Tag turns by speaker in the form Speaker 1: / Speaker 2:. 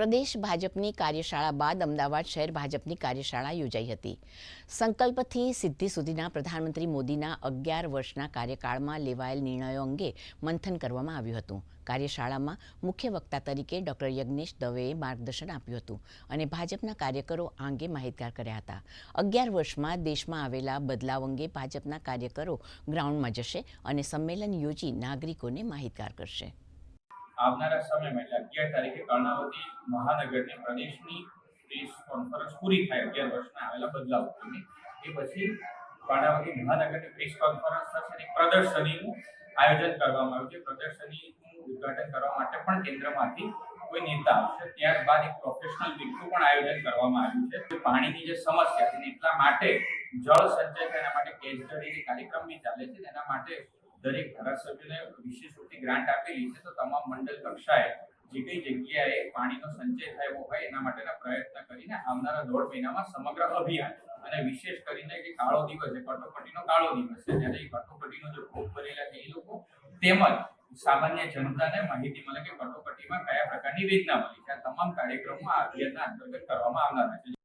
Speaker 1: પ્રદેશ ભાજપની કાર્યશાળા બાદ અમદાવાદ શહેર ભાજપની કાર્યશાળા યોજાઈ હતી. સંકલ્પથી સિદ્ધિ સુધીના પ્રધાનમંત્રી મોદીના અગિયાર વર્ષના કાર્યકાળમાં લેવાયેલ નિર્ણયો અંગે મંથન કરવામાં આવ્યું હતું. કાર્યશાળામાં મુખ્ય વક્તા તરીકે ડોક્ટર યજ્ઞેશ દવેએ માર્ગદર્શન આપ્યું હતું અને ભાજપના કાર્યકરો આ અંગે માહિતગાર કર્યા હતા. અગિયાર વર્ષમાં દેશમાં આવેલા બદલાવ અંગે ભાજપના કાર્યકરો ગ્રાઉન્ડમાં જશે અને સંમેલન યોજી નાગરિકોને માહિતગાર કરશે.
Speaker 2: આવનારા સમયમાં, એટલે અગિયાર તારીખે કર્ણાવતી મહાનગરની પ્રદેશની પ્રેસ કોન્ફરન્સ પૂરી થાય, અગિયાર વર્ષના આવેલા બદલાવ એ પછી કર્ણાવતી મહાનગરની પ્રેસ કોન્ફરન્સ થશે અને પ્રદર્શનીનું આયોજન કરવામાં આવ્યું છે. પ્રદર્શનીનું ઉદ્ઘાટન કરવા માટે પણ કેન્દ્રમાંથી કોઈ નેતા આવશે. ત્યારબાદ એક પ્રોફેશનલ વીકનું પણ આયોજન કરવામાં આવ્યું છે. પાણીની જે સમસ્યા છે એટલા માટે જળ સંચય એના માટે કેસ કાર્યક્રમ બી ચાલે છે, એના માટે દરેક ધારાસભ્યને વિશેષ રૂપથી ગ્રાન્ટ આપેલી છે. તો તમામ મંડળ કક્ષાએ જે કઈ જગ્યાએ પાણીનો સંચય થયો હોય એના માટેના પ્રયત્ન કરીને આવનારા દોઢ મહિનામાં સમગ્ર અભિયાન અને વિશેષ કરીને કે કાળો દિવસ છે કટોકટીનો કાળો દિવસ છે ત્યારે એ કટોકટીનો જે ભોગ બનેલા છે એ લોકો તેમજ સામાન્ય જનતાને માહિતી મળે કે કટોકટીમાં કયા પ્રકારની વેદના મળી છે. આ તમામ કાર્યક્રમો આ અભિયાનના અંતર્ગત કરવામાં આવનારા છે.